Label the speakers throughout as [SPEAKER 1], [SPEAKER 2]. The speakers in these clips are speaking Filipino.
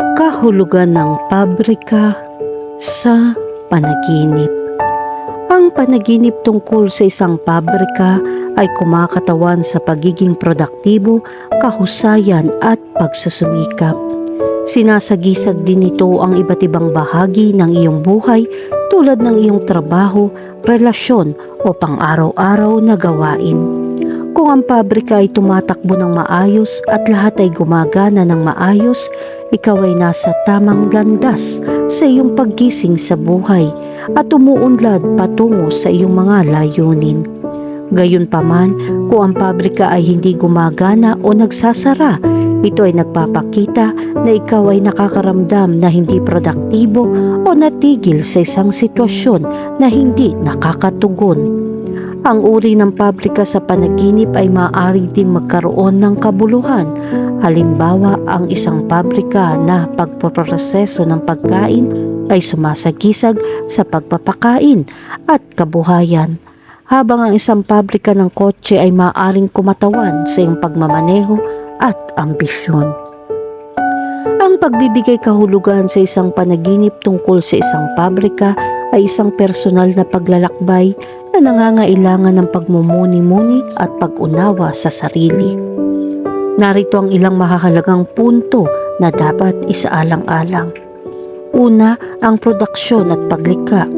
[SPEAKER 1] Kahulugan ng pabrika sa panaginip. Ang panaginip tungkol sa isang pabrika ay kumakatawan sa pagiging produktibo, kahusayan at pagsusumikap. Sinasagisag din ito ang iba't ibang bahagi ng iyong buhay tulad ng iyong trabaho, relasyon o pang-araw-araw na gawain. Kung ang pabrika ay tumatakbo ng maayos at lahat ay gumagana ng maayos, ikaw ay nasa tamang landas sa iyong paggising sa buhay at umuunlad patungo sa iyong mga layunin. Gayunpaman, kung ang pabrika ay hindi gumagana o nagsasara, ito ay nagpapakita na ikaw ay nakakaramdam na hindi produktibo o natigil sa isang sitwasyon na hindi nakakatugon. Ang uri ng pabrika sa panaginip ay maaari din magkaroon ng kabuluhan. Halimbawa, ang isang pabrika na pagpoproseso ng pagkain ay sumasagisag sa pagpapakain at kabuhayan. Habang ang isang pabrika ng kotse ay maaaring kumatawan sa iyong pagmamaneho at ambisyon. Ang pagbibigay kahulugan sa isang panaginip tungkol sa isang pabrika ay isang personal na paglalakbay na nangangailangan ng pagmumuni-muni at pag-unawa sa sarili. Narito ang ilang mahahalagang punto na dapat isaalang-alang. Una, ang produksyon at paglikha.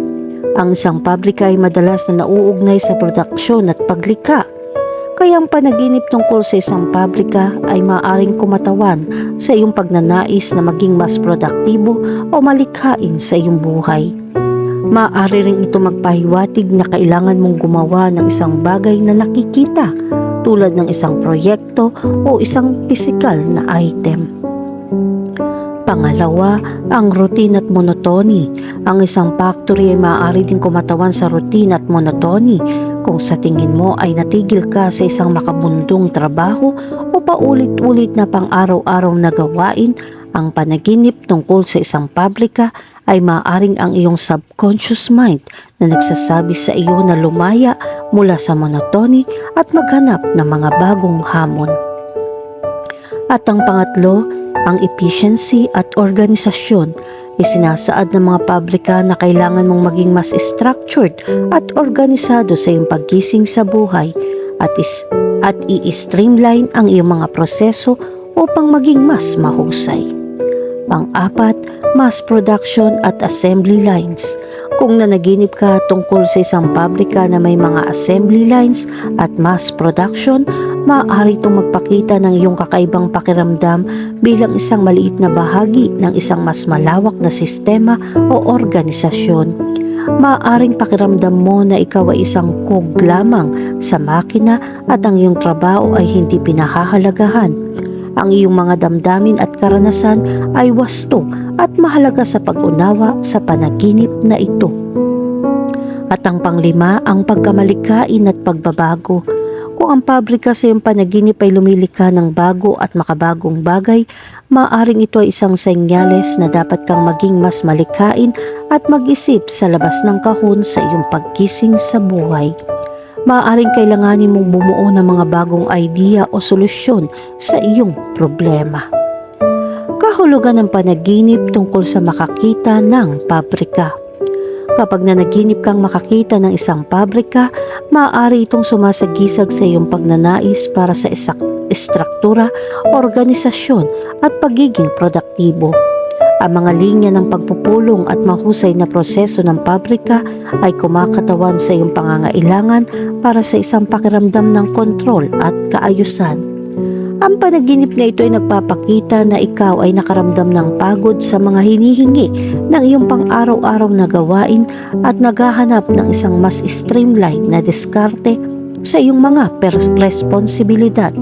[SPEAKER 1] Ang isang pabrika ay madalas na nauugnay sa produksyon at paglikha. Kaya ang panaginip tungkol sa isang pabrika ay maaring kumatawan sa iyong pagnanais na maging mas produktibo o malikhain sa iyong buhay. Maaari rin ito magpahiwatig na kailangan mong gumawa ng isang bagay na nakikita tulad ng isang proyekto o isang pisikal na item. Pangalawa, ang routine at monotony. Ang isang factory ay maaari din kumatawan sa routine at monotony kung sa tingin mo ay natigil ka sa isang makabundong trabaho o paulit-ulit na pang-araw-araw na gawain, ang panaginip tungkol sa isang pabrika ay maaaring ang iyong subconscious mind na nagsasabi sa iyo na lumaya mula sa monotony at maghanap ng mga bagong hamon. At ang pangatlo, ang efficiency at organisasyon Isinasaad ng mga pabrika na kailangan mong maging mas structured at organisado sa iyong paggising sa buhay at, is, at i-streamline ang iyong mga proseso upang maging mas mahusay. Pang-apat, mass production at assembly lines. Kung nanaginip ka tungkol sa isang pabrika na may mga assembly lines at mass production, maaari itong magpakita ng iyong kakaibang pakiramdam bilang isang maliit na bahagi ng isang mas malawak na sistema o organisasyon. Maaaring pakiramdam mo na ikaw ay isang kog lamang sa makina at ang iyong trabaho ay hindi pinahahalagahan. Ang iyong mga damdamin at karanasan ay wasto at mahalaga sa pag-unawa sa panaginip na ito. At ang panglima, ang pagkamalikain at pagbabago. Kung ang pabrika sa iyong panaginip ay lumilikha ng bago at makabagong bagay, maaring ito ay isang senyales na dapat kang maging mas malikhain at mag-isip sa labas ng kahon sa iyong pagkising sa buhay. Maaaring kailanganin mong bumuo ng mga bagong idea o solusyon sa iyong problema. Kahulugan ng panaginip tungkol sa makakita ng pabrika. Kapag nanaginip kang makakita ng isang pabrika, maaari itong sumasagisag sa iyong pagnanais para sa isak estruktura, organisasyon at pagiging produktibo. Ang mga linya ng pagpupulong at mahusay na proseso ng pabrika ay kumakatawan sa iyong pangangailangan para sa isang pakiramdam ng kontrol at kaayusan. Ang panaginip na ito ay nagpapakita na ikaw ay nakaramdam ng pagod sa mga hinihingi ng iyong pang-araw-araw na gawain at naghahanap ng isang mas streamline na diskarte sa iyong mga responsibilidad.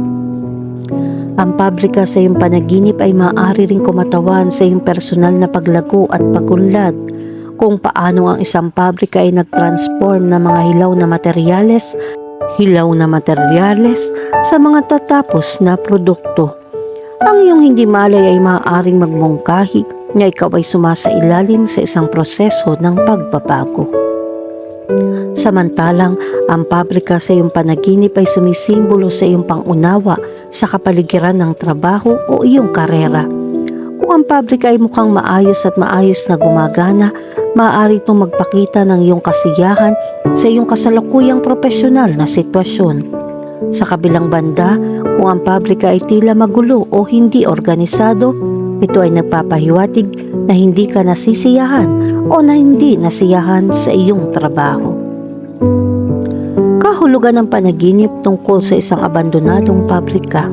[SPEAKER 1] Ang pabrika sa iyong panaginip ay maaari ring kumatawan sa iyong personal na paglago at pagunlad kung paano ang isang pabrika ay nag-transform ng mga hilaw na materyales hilaw na materyales sa mga tatapos na produkto. Ang iyong hindi malay ay maaaring magmungkahi na ikaw ay sumasailalim sa isang proseso ng pagbabago. Samantalang ang pabrika sa iyong panaginip ay sumisimbolo sa iyong pangunawa sa kapaligiran ng trabaho o iyong karera. Kung ang pabrika ay mukhang maayos at maayos na gumagana, maaari itong magpakita ng iyong kasiyahan sa iyong kasalukuyang profesional na sitwasyon. Sa kabilang banda, kung ang pabrika ay tila magulo o hindi organisado, ito ay nagpapahiwatig na hindi ka nasisiyahan o na hindi nasiyahan sa iyong trabaho. Kahulugan ng panaginip tungkol sa isang abandonadong pabrika.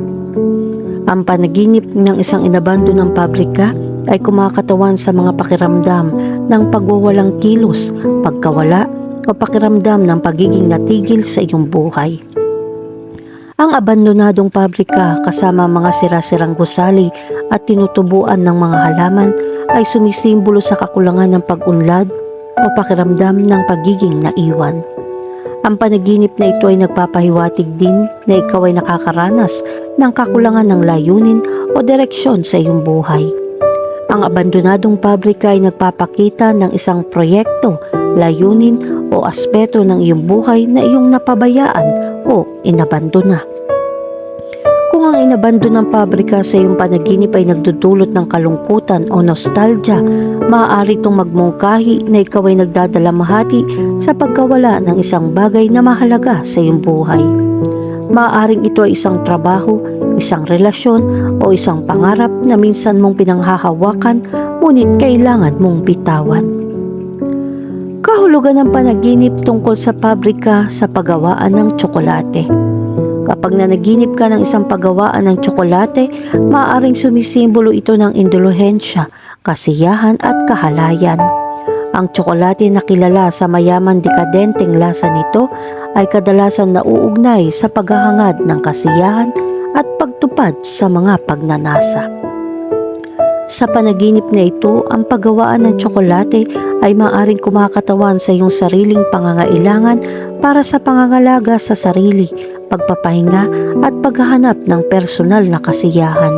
[SPEAKER 1] Ang panaginip ng isang inabandonang pabrika ay kumakatawan sa mga pakiramdam ng pagwawalang kilos, pagkawala o pakiramdam ng pagiging natigil sa iyong buhay. Ang abandonadong pabrika kasama mga sira-sirang gusali at tinutubuan ng mga halaman ay sumisimbolo sa kakulangan ng pag-unlad o pakiramdam ng pagiging naiwan. Ang panaginip na ito ay nagpapahiwatig din na ikaw ay nakakaranas ng kakulangan ng layunin o direksyon sa iyong buhay. Ang abandonadong pabrika ay nagpapakita ng isang proyekto, layunin o aspeto ng iyong buhay na iyong napabayaan o inabandona. Kung ang inabando ng pabrika sa iyong panaginip ay nagdudulot ng kalungkutan o nostalgia, maaari itong magmungkahi na ikaw ay nagdadalamahati sa pagkawala ng isang bagay na mahalaga sa iyong buhay. Maaaring ito ay isang trabaho, isang relasyon o isang pangarap na minsan mong pinanghahawakan ngunit kailangan mong bitawan. Kahulugan ng panaginip tungkol sa pabrika sa paggawaan ng tsokolate. Kapag nanaginip ka ng isang paggawaan ng tsokolate, maaaring sumisimbolo ito ng indulhensya, kasiyahan at kahalayan. Ang tsokolate na kilala sa mayaman dekadenteng lasa nito ay kadalasan nauugnay sa paghahangad ng kasiyahan at pagtupad sa mga pagnanasa. Sa panaginip na ito, ang paggawaan ng tsokolate ay maaaring kumakatawan sa iyong sariling pangangailangan para sa pangangalaga sa sarili, pagpapahinga at paghahanap ng personal na kasiyahan.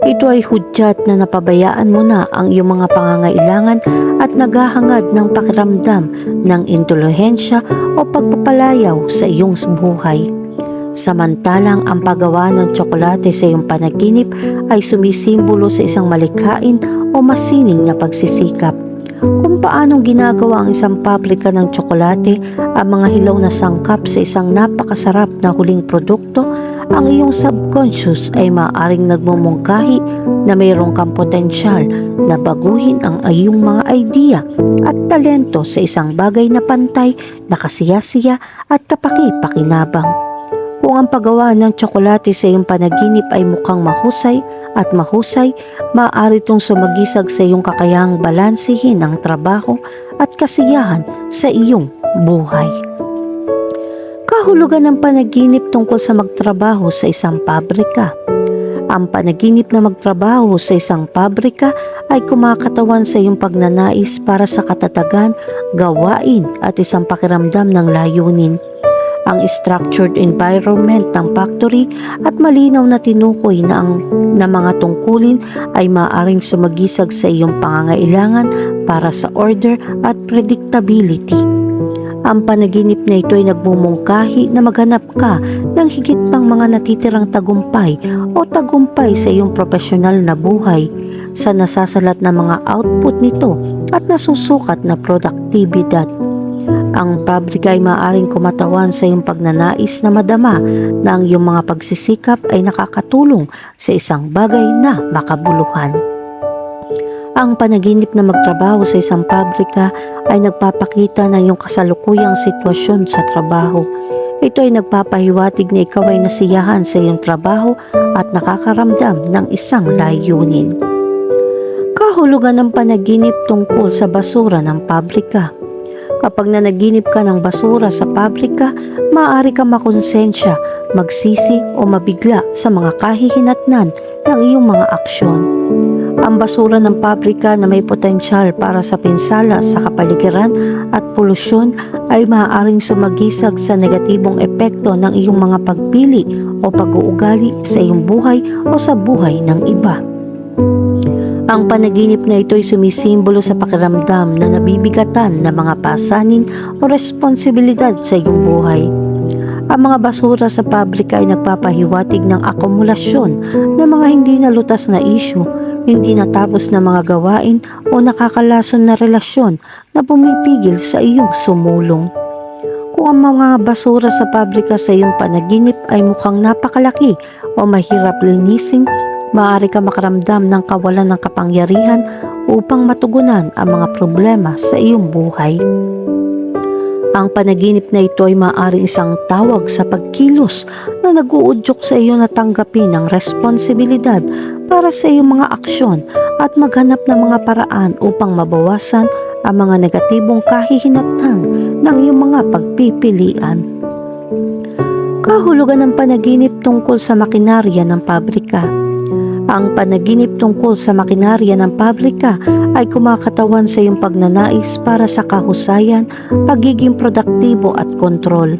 [SPEAKER 1] Ito ay hudyat na napabayaan mo na ang iyong mga pangangailangan at naghahangad ng pakiramdam ng indulhensya o pagpapalayaw sa iyong buhay. Samantalang ang paggawa ng tsokolate sa iyong panaginip ay sumisimbolo sa isang malikhain o masining na pagsisikap. Kung paanong ginagawa ang isang pabrika ng tsokolate ang mga hilaw na sangkap sa isang napakasarap na huling produkto, ang iyong subconscious ay maaaring nagmumungkahi na mayroong kang potensyal na baguhin ang iyong mga idea at talento sa isang bagay na pantay, nakasiyasiya at kapaki-pakinabang. Kung ang paggawa ng tsokolate sa iyong panaginip ay mukhang mahusay at mahusay, maaari itong sumagisag sa iyong kakayahang balansihin ang trabaho at kasiyahan sa iyong buhay. Kahulugan ng panaginip tungkol sa magtrabaho sa isang pabrika. Ang panaginip na magtrabaho sa isang pabrika ay kumakatawan sa iyong pagnanais para sa katatagan, gawain at isang pakiramdam ng layunin ang structured environment ng factory at malinaw na tinukoy na ang na mga tungkulin ay maaaring sumagisag sa iyong pangangailangan para sa order at predictability. Ang panaginip na ito ay nagmumungkahi na maghanap ka ng higit pang mga natitirang tagumpay o tagumpay sa iyong profesional na buhay sa nasasalat na mga output nito at nasusukat na produktibidad. Ang pabrika ay maaaring kumatawan sa iyong pagnanais na madama na ang iyong mga pagsisikap ay nakakatulong sa isang bagay na makabuluhan. Ang panaginip na magtrabaho sa isang pabrika ay nagpapakita ng iyong kasalukuyang sitwasyon sa trabaho. Ito ay nagpapahiwatig na ikaw ay nasiyahan sa iyong trabaho at nakakaramdam ng isang layunin. Kahulugan ng panaginip tungkol sa basura ng pabrika. Kapag nanaginip ka ng basura sa pabrika, maaari ka makonsensya, magsisi o mabigla sa mga kahihinatnan ng iyong mga aksyon. Ang basura ng pabrika na may potensyal para sa pinsala sa kapaligiran at polusyon ay maaaring sumagisag sa negatibong epekto ng iyong mga pagpili o pag-uugali sa iyong buhay o sa buhay ng iba. Ang panaginip na ito ay sumisimbolo sa pakiramdam na nabibigatan ng mga pasanin o responsibilidad sa iyong buhay. Ang mga basura sa pabrika ay nagpapahiwatig ng akumulasyon ng mga hindi nalutas na isyu, hindi natapos na mga gawain o nakakalason na relasyon na pumipigil sa iyong sumulong. Kung ang mga basura sa pabrika sa iyong panaginip ay mukhang napakalaki o mahirap linisin, maaari ka makaramdam ng kawalan ng kapangyarihan upang matugunan ang mga problema sa iyong buhay. Ang panaginip na ito ay maaaring isang tawag sa pagkilos na nag-uudyok sa iyo na tanggapin ang responsibilidad para sa iyong mga aksyon at maghanap ng mga paraan upang mabawasan ang mga negatibong kahihinatnan ng iyong mga pagpipilian. Kahulugan ng panaginip tungkol sa makinarya ng pabrika. Ang panaginip tungkol sa makinarya ng pabrika ay kumakatawan sa iyong pagnanais para sa kahusayan, pagiging produktibo at kontrol.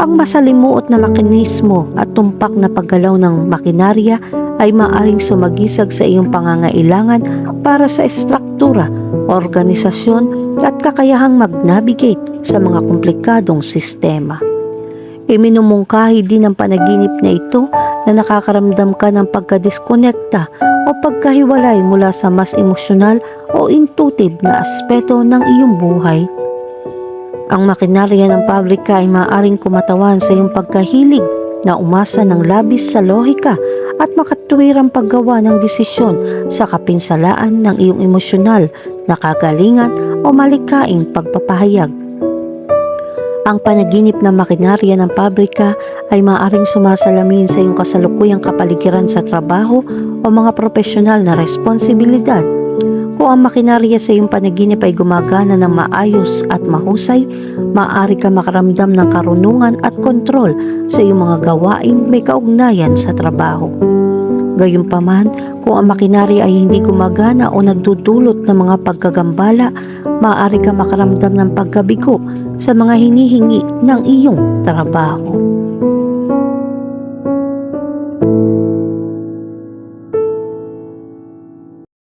[SPEAKER 1] Ang masalimuot na mekanismo at tumpak na paggalaw ng makinarya ay maaring sumagisag sa iyong pangangailangan para sa estruktura, organisasyon at kakayahang mag-navigate sa mga komplikadong sistema. Iminumungkahi din ng panaginip na ito na nakakaramdam ka ng pagkadiskonekta o pagkahiwalay mula sa mas emosyonal o intuitive na aspeto ng iyong buhay. Ang makinarya ng pabrika ay maaaring kumatawan sa iyong pagkahilig na umasa ng labis sa lohika at makatuwirang paggawa ng desisyon sa kapinsalaan ng iyong emosyonal na kagalingan o malikaing pagpapahayag. Ang panaginip ng makinarya ng pabrika ay maaaring sumasalamin sa iyong kasalukuyang kapaligiran sa trabaho o mga profesional na responsibilidad. Kung ang makinarya sa iyong panaginip ay gumagana ng maayos at mahusay, maaari ka makaramdam ng karunungan at kontrol sa iyong mga gawain may kaugnayan sa trabaho. Gayunpaman, kung ang makinarya ay hindi gumagana o nagdudulot ng mga pagkagambala, maaari ka makaramdam ng pagkabigo sa mga hinihingi ng iyong trabaho.